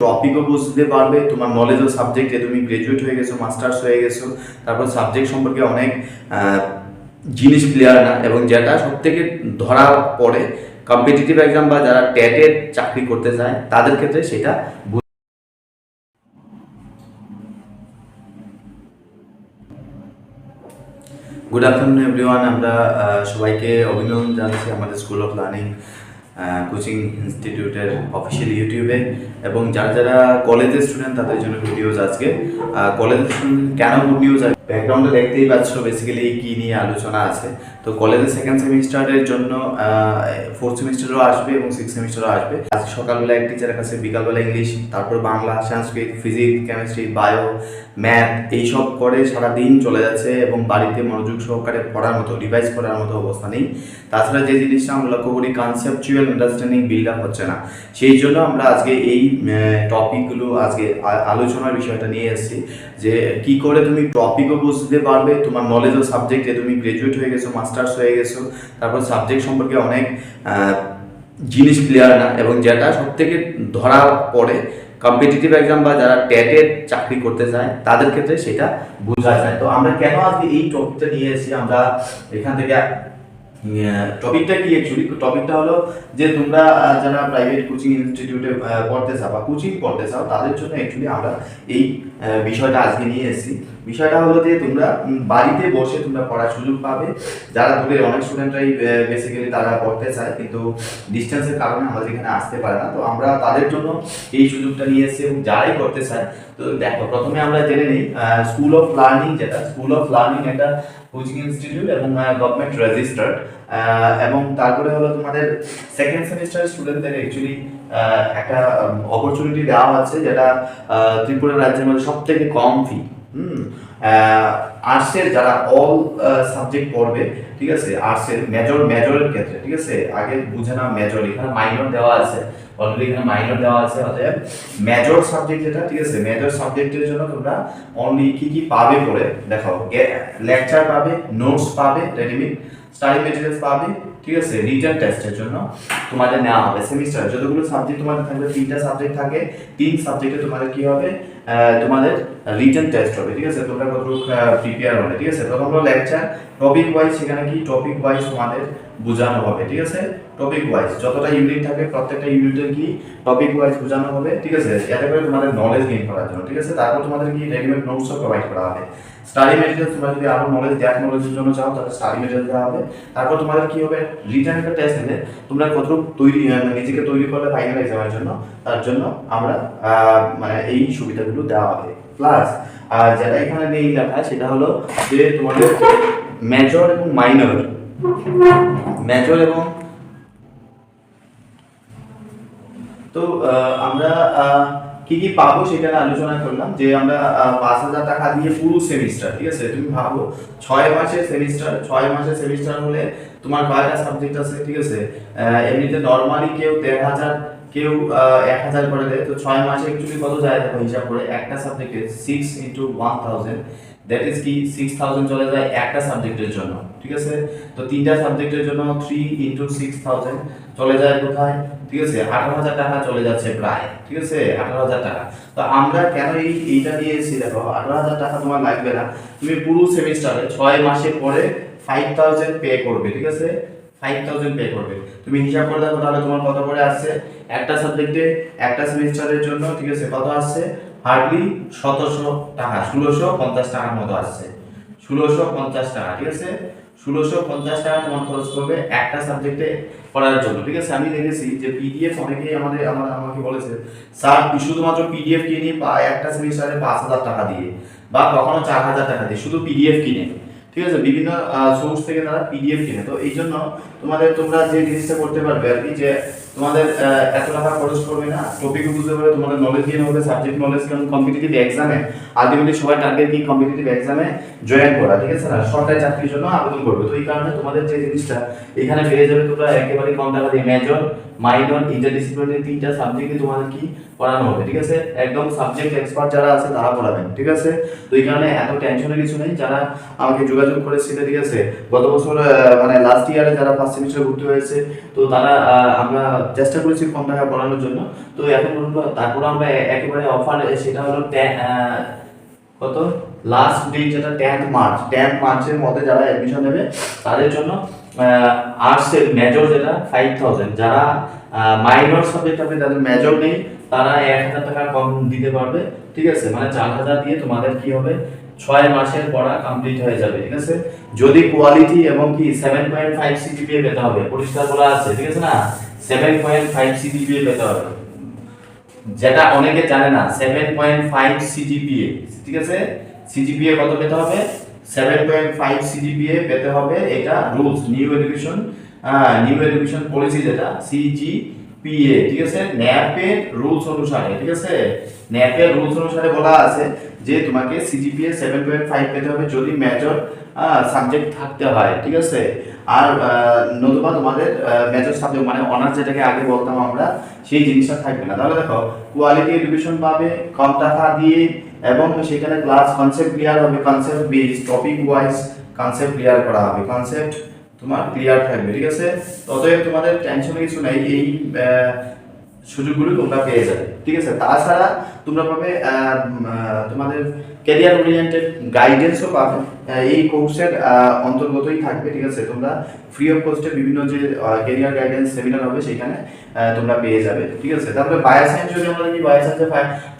টপিকও বুঝতে পারবে, তোমার নলেজ ও সাবজেক্টে তুমি গ্রাজুয়েট হয়ে গেছো মাস্টার্স হয়ে গেছো, তারপর সাবজেক্ট সম্পর্কে অনেক জিনিস ক্লিয়ার না এবং যেটা সব থেকে ধরা পড়ে কম্পিটিটিভ এক্সাম বা যারা টেটের চাকরি করতে চায়, তাদের ক্ষেত্রে সেটা গুড আফটারনুন এভরিওয়ান আমরা সবাইকে অভিনন্দন জানাচ্ছি আমাদের স্কুল অফ লার্নিং কোচিং ইনস্টিটিউটের অফিসিয়াল ইউটিউবে এবং যারা যারা কলেজের স্টুডেন্ট তাদের জন্য ভিডিওজ আজকে। কলেজের স্টুডেন্ট কেন গুড নিউজ ব্যাকগ্রাউন্ডে দেখতেই পাচ্ছ বেসিক্যালি কি নিয়ে আলোচনা আছে। তো কলেজের সেকেন্ড সেমিস্টারের জন্য ফোর্থ সেমিস্টারও আসবে এবং সিক্স সেমিস্টারও আসবে। আজ সকালবেলা এক টিচারের কাছে বিকালবেলা ইংলিশ তারপর Bangla Sanskrit physics chemistry bio math এইসব করে সারা দিন চলে যাচ্ছে এবং বাড়িতে মনোযোগ সহকারে পড়ার মতো রিভাইজ করার মতো অবস্থা নেই। তাছাড়া যে জিনিসটা আমরা লক্ষ্য করি কনসেপচুয়াল আন্ডারস্ট্যান্ডিং বিল্ড আপ হচ্ছে না। সেই জন্য আমরা আজকে এই টপিকগুলো আজকে আলোচনার বিষয়টা নিয়ে এসেছি, যে কি করে তুমি টপিকও বুঝতে পারবে, তোমার নলেজ ও সাবজেক্টে তুমি গ্রাজুয়েট হয়ে গেছো মাস্টার্স হয়ে গেছো, তারপর সাবজেক্ট সম্পর্কে অনেক জিনিস ক্লিয়ার না, এবং যেটা সব থেকে ধরা পড়ে কম্পিটিটিভ এক্সাম বা যারা টেটের চাকরি করতে চায়, তাদের ক্ষেত্রে সেটা বোঝা যায়। তো আমরা কেন আজকে এই টপিকটা নিয়ে এসেছি? আমরা এখান থেকে টপিকটা কি অ্যাকচুয়ালি টপিকটা হলো যে তোমরা যারা প্রাইভেট কোচিং ইনস্টিটিউটে পড়তে চাও বা কোচিং পড়তে চাও, তাদের জন্য অ্যাকচুয়ালি আমরা এই বিষয়টা আজকে নিয়ে এসেছি। বিষয়টা হলো যে তোমরা বাড়িতে বসে তোমরা পড়ার সুযোগ পাবে। যারা দূরে অনেক স্টুডেন্টরাই বেসিক্যালি তারা পড়তে চায়, কিন্তু ডিস্টেন্সের কারণে আমাদের এখানে আসতে পারে না। তো আমরা তাদের জন্য এই সুযোগটা নিয়ে এসেছি এবং যারাই করতে চায়, তো দেখো, প্রথমে আমরা জেনে নিই স্কুল অফ লার্নিং যেটা। স্কুল অফ লার্নিং একটা কোচিং ইনস্টিটিউট এবং গভর্নমেন্ট রেজিস্টার্ড এবং তারপরে হলো তোমাদের সেকেন্ড সেমিস্টার স্টুডেন্টদের অ্যাকচুয়ালি একটা অপরচুনিটি দেওয়া আছে যেটা ত্রিপুরা রাজ্যের মধ্যে সব থেকে কম ফি হুম। আর্টসের যারা অল সাবজেক্ট পড়বে, ঠিক আছে আর্টসের মেজর মেজরের ক্ষেত্রে, ঠিক আছে, আগে বুঝে না মেজর এখানে মাইনর দেওয়া আছে অলরেডি এখানে মাইনর দেওয়া আছে, অতএব মেজর সাবজেক্ট যেটা, ঠিক আছে মেজর সাবজেক্টের জন্য তোমরা অনলি কি কি পাবে পড়ে, দেখাও লেকচার পাবে নোটস পাবে রেডিমেড স্টাডি মেটেরিয়ালস পাবে, ঠিক আছে? রিটার্ন টেস্টের জন্য তোমাদের নেওয়া হবে। সেমিস্টার যতগুলো সাবজেক্ট তোমাদের থাকবে, তিনটা সাবজেক্ট থাকে। তিন সাবজেক্টে তোমাদের কি হবে? তোমাদের রিটার্ন টেস্ট হবে, ঠিক আছে? তোমরা কতটুকু প্রিপেয়ার হবে, ঠিক আছে? প্রথম হলো লেকচার টপিক ওয়াইজ সেখানে কি? টপিক ওয়াইজ তোমাদের বোঝানো হবে ঠিক আছে? টপিক ওয়াইজ যতটা ইউনিট থাকে প্রত্যেকটা ইউনিটের কি টপিক ওয়াইজ বোঝানো হবে ঠিক আছে? এতে করে তোমাদের নলেজ গেইন করার জন্য ঠিক আছে? তারপর তোমাদের কি রেডিমেড নোটসও প্রোভাইড করা হবে। স্টাডি মেটেরিয়াল তোমরা যদি আরও নলেজ ডেপ নলেজের জন্য চাও তাহলে স্টাডি মেটেরিয়াল দেওয়া হবে। তারপর তোমাদের কি হবে? রিটার্ন একটা টেস্ট নেবে। তোমরা কতটুকু তৈরি আহ, নিজেকে তৈরি করলে ফাইনাল এক্সামের জন্য তার জন্য আমরা মানে এই সুবিধাগুলো দেওয়া হবে। প্লাস আর যেটা এখানে নেই লেখা সেটা হলো যে তোমাদের মেজর এবং মাইনর মেজর এবং তো আমরা কি কি পাবো সেটা আলোচনা করলাম, যে আমরা পাঁচ হাজার টাকা দিয়ে পুরো সেমিস্টার ঠিক আছে? তুমি ভাবো, ছয় মাসের সেমিস্টার ছয় মাসের সেমিস্টার হলে তোমার কয়টা সাবজেক্ট আছে, ঠিক আছে? এমনিতে নর্মালি কেউ দেড় হাজার, কেউ এক হাজার করে দেয়, তো ছয় মাসে অ্যাকচুয়ালি কত যায় দেখো হিসাব করে? একটা সাবজেক্টে six into one thousand that is কি? সিক্স থাউজেন্ড চলে যায় একটা সাবজেক্টের জন্য। ঠিক আছে? তো তিনটা সাবজেক্টের জন্য থ্রি ইন্টু সিক্স থাউজেন্ড চলে যায় কোথায়? ঠিক আছে? আঠারো হাজার টাকা চলে যাচ্ছে প্রায়, ঠিক আছে? আঠারো হাজার টাকা। তো আমরা কেন এই, এইটা এসেছি দেখো, আঠারো হাজার টাকা তোমার লাগবে না। তুমি পুরো সেমিস্টারে ছয় মাসে পরে ফাইভ থাউজেন্ড পে করবে, ঠিক আছে? ফাইভ থাউজেন্ড পে করবে। তুমি হিসাব করে দেখো তাহলে তোমার কত করে আসছে? একটা সাবজেক্টে একটা সেমিস্টারের জন্য, ঠিক আছে, কত আসছে? হার্ডলি সতেরোশো টাকা, ষোলোশো পঞ্চাশ টাকার মতো আসছে। ষোলোশো পঞ্চাশ টাকা, ঠিক আছে? ষোলোশো পঞ্চাশ টাকা তোমার খরচ করবে একটা সাবজেক্টে পড়ার জন্য। ঠিক আছে? আমি দেখেছি যে পিডিএফ অনেকেই আমাদের আমার আমাকে বলেছে, স্যার শুধুমাত্র পিডিএফ কিনে বা একটা সেমিস্টারে পাঁচ হাজার টাকা দিয়ে বা কখনো চার হাজার টাকা দিয়ে, শুধু পিডিএফ কিনে। ঠিক আছে? বিভিন্ন সোর্স থেকে তারা পিডিএফ কিনে। তো এই জন্য তোমাদের, তোমরা যে জিনিসটা করতে পারবে আর কি, যে তোমাদের এত টাকা খরচ করবে না। টপিক বুঝতে পারবে তোমাদের নলেজ গেইন হবে সাবজেক্ট নলেজ কারণ কম্পিটিটিভ এক্সামে আলটিমেটলি সবাই টার্গেট কি কম্পিটিটিভ এক্সামে জয়েন করা, ঠিক আছে না? সরকারি চাকরির জন্য আবেদন করবে। তো এই কারণে তোমাদের যে জিনিসটা এখানে পেয়ে যাবে তোমরা একেবারে কম টাকা দিয়ে। মেজর মাইনর ইন্টারডিসিপ্লিনারি তিনটা সাবজেক্টে তোমাদের কি পড়ানো হবে, ঠিক আছে? একদম সাবজেক্ট এক্সপার্ট যারা আছে তারা পড়াবেন, ঠিক আছে? তো এই কারণে এত টেনশনের কিছু নেই। যারা আমাকে করেছিল ঠিক আছে? গত বছর মানে লাস্ট ইয়ারে যারা ফার্স্ট সেমিস্টার ভর্তি হয়েছে, তো তারা আমরা চেষ্টা করেছি কম টাকা পড়ানোর জন্য। তো এখন পর্যন্ত তারপরে আমরা একেবারে অফার সেটা হলো কত? লাস্ট ডেট যেটা টেন্থ মার্চ টেন্থ মার্চের মধ্যে যারা অ্যাডমিশন নেবে, তাদের জন্য আর্টসের মেজর যেটা ফাইভ থাউজেন্ড যারা মাইনর সাবজেক্ট হবে তাদের মেজর নেই, তারা এক হাজার টাকা কম দিতে পারবে, ঠিক আছে? মানে চার হাজার দিয়ে তোমাদের কি হবে? ছয় মাসের পড়া কমপ্লিট হয়ে যাবে, ঠিক আছে? যদি কোয়ালিটি এবং কি সেভেন পয়েন্ট ফাইভ সিজিপিএ পেতে হবে, পরিষ্কার বলা আছে, ঠিক আছে না? সেভেন পয়েন্ট ফাইভ সিজিপিএ পেতে হবে। যেটা অনেকে জানে না সেভেন পয়েন্ট ফাইভ সিজিপিএ ঠিক আছে? সিজিপিএ কত পেতে হবে? সেভেন পয়েন্ট ফাইভ সিজিপিএ পেতে হবে এটা rules new education new education policy যেটা সিজিপিএ ঠিক আছে? ন্যাপের রুলস অনুসারে, ঠিক আছে? ন্যাপের রুলস অনুসারে বলা আছে যে তোমাকে সিজিপিএ সেভেন পয়েন্ট ফাইভ পেতে হবে যদি মেজর সাবজেক্ট থাকতে হয়, ঠিক আছে? আর নতুবা তোমাদের মেজর সাবজেক্ট মানে অনার্স যেটাকে আগে বলতাম আমরা, সেই জিনিসটা থাকবে না। তাহলে দেখো কোয়ালিটি এডুকেশন পাবে, কম টাকা দিয়ে, এবং সেখানে ক্লাস কনসেপ্ট ক্লিয়ার হবে concept base topic wise concept clear করা হবে কনসেপ্ট তোমার ক্লিয়ার থাকবে, ঠিক আছে? অতএব তোমাদের টেনশনের কিছু নাই, এই সুযোগগুলো তোমরা পেয়ে যাবে। ঠিক আছে? তাছাড়া তোমরা পাবে তোমাদের ক্যারিয়ার ওরিয়েন্টেড গাইডেন্সও পাবে। এই কোর্সের অন্তর্গতই থাকবে, ঠিক আছে? তোমরা ফ্রি অফ কস্টে বিভিন্ন যে ক্যারিয়ার গাইডেন্স সেমিনার হবে, সেখানে তোমরা পেয়ে যাবে, ঠিক আছে? তারপরে বায়োসায়েন্স যদি আমরা দেখি বায়োসায়েন্সে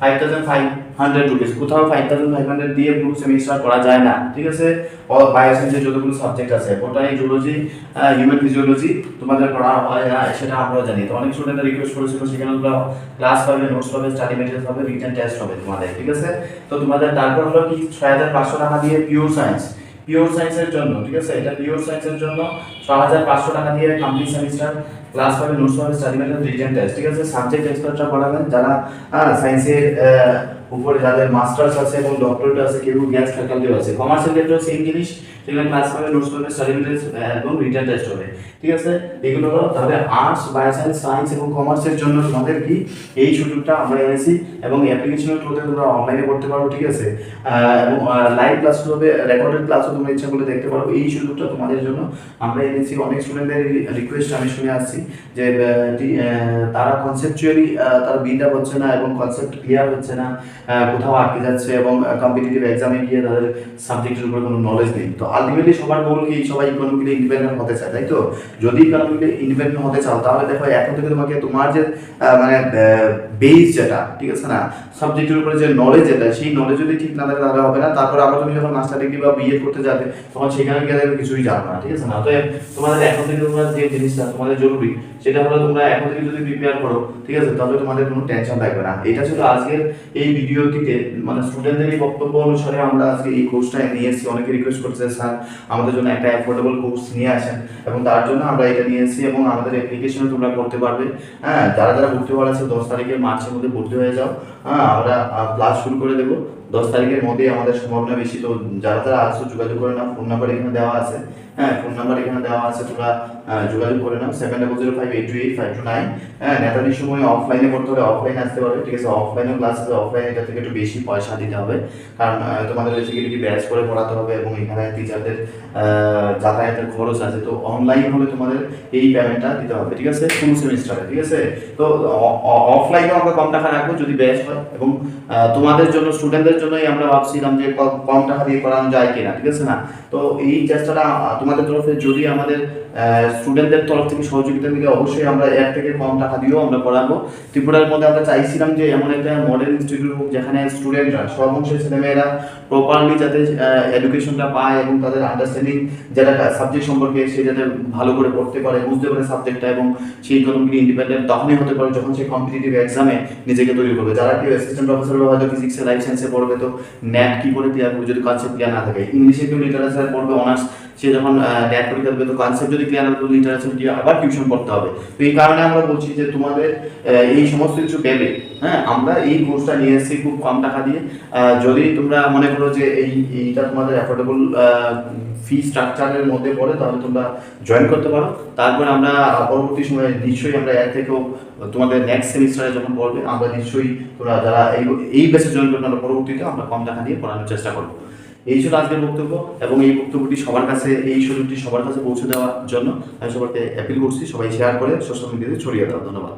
five thousand five hundred rupees কোথাও ফাইভ থাউজেন্ড ফাইভ হান্ড্রেড দিয়ে পুরো সেমিস্টার করা যায় না, ঠিক আছে? বায়োসায়েন্সের যতগুলো সাবজেক্ট আছে বোটানি জুলজি হিউম্যান ফিজিওলজি তোমাদের পড়া হয় না সেটা আমরা জানি। তো অনেক স্টুডেন্টরা রিকোয়েস্ট করেছিল, সেখানে তোমরা ক্লাস পাবে নোটস পাবে স্টাডি মেটেরিয়াল পাবে রিটেন টেস্ট হবে তোমাদের, ঠিক আছে? তো তোমাদের তারপর হলো কি, ছয় হাজার পাঁচশো টাকা দিয়ে পিওর সায়েন্স পিওর সায়েন্সের জন্য, ঠিক আছে? এটা পিওর সায়েন্সের জন্য ছ হাজার পাঁচশো টাকা দিয়ে কমপ্লিট সেমিস্টার ক্লাস পাবে নোটস পাবে স্টাডি মেটেরিয়াল রিটেন টেস্ট ঠিক আছে? সাবজেক্ট এক্সপার্টরা পড়াবেন, যারা সায়েন্সের উপরে যাদের মাস্টার্স আছে এবং ডক্টরেট আছে, কেউ গ্যাস ফ্যাকাল্টিও আছে। কমার্সের ক্ষেত্রেও সেম জিনিস। সেখানে ক্লাস পাবে নোটস পাবে মেটেরিয়াল এবং রিটেন টেস্ট হবে। ঠিক আছে? এগুলো হলো তাহলে আর্টস বায়োসায়েন্স সায়েন্স এবং কমার্সের জন্য তোমাদের কি? এই সুযোগটা আমরা এনেছি এবং অ্যাপ্লিকেশনের থ্রুতে তোমরা অনলাইনে করতে পারো, ঠিক আছে? এবং লাইভ ক্লাস হবে রেকর্ডেড ক্লাসও তোমরা ইচ্ছা করলে দেখতে পারো। এই সুযোগটা তোমাদের জন্য আমরা এনেছি। অনেক স্টুডেন্টদের রিকোয়েস্ট আমি শুনে আসছি যে তারা কনসেপচুয়ালি তারা বিটা হচ্ছে না এবং কনসেপ্ট ক্লিয়ার হচ্ছে না। কোথাও আটকে যাচ্ছে এবং কম্পিটিটিভ এক্সামে গিয়ে তাদের সাবজেক্টের উপরে কোনো নলেজ নেই। তো আলটিমেটলি সবার গোল কি সবাই ইকোনমিক্যালি ইন্ডিপেন্ডেন্ট হতে চায়, তাই তো? যদি ইকোনমিক্যালি ইন্ডিপেন্ডেন্ট হতে চাও, তাহলে দেখো, এখন থেকে তোমাকে তোমার যে মানে বেস যেটা, ঠিক আছে না? সাবজেক্টের উপরে যে নলেজ যেটা, সেই নলেজ যদি ঠিক না থাকে, তাহলে হবে না। তারপর আবার তুমি যখন মাস্টার ডিগ্রি বা বিএড করতে যাবে, তখন সেখানে দেখবে কিছুই জানো না, ঠিক আছে না? অতএব তোমাদের এখন থেকে তোমরা যে জিনিসটা তোমাদের জরুরি, সেটা হলো তোমরা এখন থেকে যদি প্রিপেয়ার করো, ঠিক আছে, তাহলে তোমাদের কোনো টেনশন থাকবে না। এটা ছিল আজকের এই ভিডিওটিতে মানে স্টুডেন্টদের এই বক্তব্য অনুসারে আমরা আজকে এই কোর্সটা নিয়ে এসেছি। অনেকে রিকোয়েস্ট করছে স্যার, আমাদের জন্য একটা অ্যাফোর্ডেবল কোর্স নিয়ে আসেন এবং তার জন্য আমরা এটা নিয়ে এসেছি এবং আমাদের অ্যাপ্লিকেশনে তোমরা করতে পারবে। হ্যাঁ যারা যারা ভর্তি হওয়ার আছে, দশ তারিখের মার্চের মধ্যে ভর্তি হয়ে যাও। হ্যাঁ আমরা ক্লাস শুরু করে দেবো। দশ তারিখের মধ্যেই আমাদের সম্ভাবনা বেশি। তো যারা যারা আসছো যোগাযোগ করে না ফোন নাম্বার এখানে দেওয়া আছে। হ্যাঁ ফোন নাম্বার এখানে দেওয়া আছে তোমরা যোগাযোগ করে নাও seven double zero five eight two eight five two nine হ্যাঁ নেতানির সময় অফলাইনে করতে হলে অফলাইনে আসতে পারবে ঠিক আছে? অফলাইনে ক্লাস আছে অফলাইনে এটা থেকে একটু বেশি পয়সা দিতে হবে। কারণ তোমাদের বেসিক্যালি ব্যাচ করে পড়াতে হবে এবং এখানে টিচারদের যাতায়াতের খরচ আছে। তো অনলাইন হলে তোমাদের এই পেমেন্টটা দিতে হবে ঠিক আছে? ফুল সেমিস্টারে ঠিক আছে? তো অফলাইনে আমরা কম টাকা রাখব যদি ব্যাচ হয় এবং তোমাদের জন্য স্টুডেন্টদের জন্যই আমরা ভাবছিলাম যে কম টাকা দিয়ে করানো যায় কিনা ঠিক আছে না? তো এই চেষ্টাটা আহ, তোমাদের তরফে যদি আমাদের স্টুডেন্টদের তরফ থেকে সহযোগিতা মিলে অবশ্যই আমরা এক থেকে কম টাকা দিয়েও আমরা পড়াবো। ত্রিপুরার মধ্যে আমরা চাইছিলাম যে এমন একটা মডেল ইনস্টিটিউট হোক যেখানে স্টুডেন্টরা সব অংশের ছেলেমেয়েরা প্রপারলি যাতে এডুকেশনটা পায় এবং তাদের আন্ডারস্ট্যান্ডিং যেটা সাবজেক্ট সম্পর্কে সে যাতে ভালো করে পড়তে পারে, বুঝতে পারে সাবজেক্টটা এবং সেই ইকোনমিক ইন্ডিপেন্ডেন্ট তখনই হতে পারে যখন সে কম্পিটিটিভ এক্সামে নিজেকে তৈরি করবে। যারা কেউ অ্যাসিস্ট্যান্ট প্রফেসর হয়তো ফিজিক্সে লাইফ সায়েন্সে পড়বে তো ন্যাট কি করে ক্লিয়ার যদি কনসেপ্ট ক্লিয়ার না থাকে। ইংলিশে কেউ লিটারেচার পড়বে অনার্স সে যখন ন্যাট পরীক্ষা দেবে তো কনসেপ্ট যদি ক্লিয়ার থাকে লিটারেচার দিয়ে আবার টিউশন পড়তে হবে। তো এই কারণে আমরা বলছি যে তোমাদের এই সমস্ত কিছু পেলে হ্যাঁ আমরা এই কোর্সটা নিয়ে এসেছি খুব কম টাকা দিয়ে। যদি তোমরা মনে করো যে এই, এইটা তোমাদের অ্যাফোর্ডেবল ফি স্ট্রাকচারের মধ্যে পড়ে, তাহলে তোমরা জয়েন করতে পারো। তারপর আমরা পরবর্তী সময়ে নিশ্চয়ই আমরা এর থেকেও তোমাদের নেক্সট সেমিস্টারে যখন পড়বে, আমরা নিশ্চয়ই তোমরা যারা এই এই বেসে জয়েন করবে পরবর্তীতে আমরা কম টাকা দিয়ে পড়ানোর চেষ্টা করব। এই ছিল আজকের বক্তব্য এবং এই বক্তব্যটি সবার কাছে, এই সুযোগটি সবার কাছে পৌঁছে দেওয়ার জন্য আমি সবাইকে অ্যাপিল করছি। সবাই শেয়ার করে সোশ্যাল মিডিয়াতে ছড়িয়ে দেওয়া ধন্যবাদ।